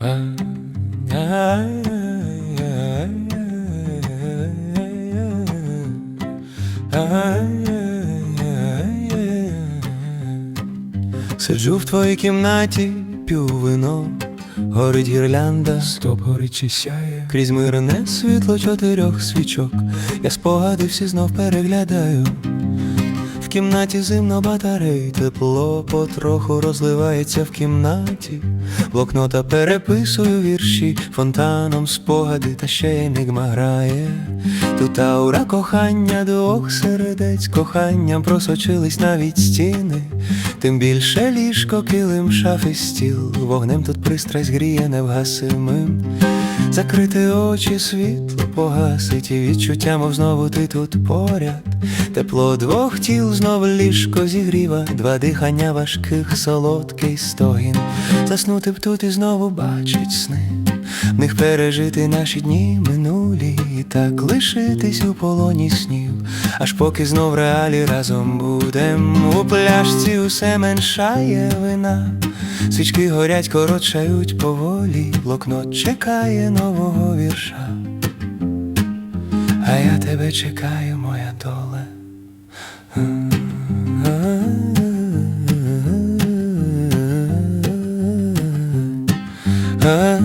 Сиджу в твоїй кімнаті, п'ю вино, горить гірлянда, Стоп горить чи сяє, крізь мирне світло чотирьох свічок. Я спогади всі знов переглядаю. Кімнаті зимно батарей, тепло потроху розливається в кімнаті. Блокнота переписую вірші, фонтаном спогади, та ще енігма грає. Тут аура кохання двох сердець, коханням просочились навіть стіни. Тим більше ліжко, килим, шафи, стіл, вогнем тут пристрасть гріє невгасимим. Закрити очі, світло погасить, і відчуття, мов знову ти тут поряд. Тепло двох тіл знов ліжко зігріва, два дихання важких, солодкий стогін. Заснути б тут і знову бачить сни. В них пережити наші дні минулі, і так лишитись у полоні снів, аж поки знов реалі разом будем. У пляшці усе меншає вина. Свічки горять, коротшають поволі, блокнот чекає нового вірша. А я тебе чекаю, моя доле. А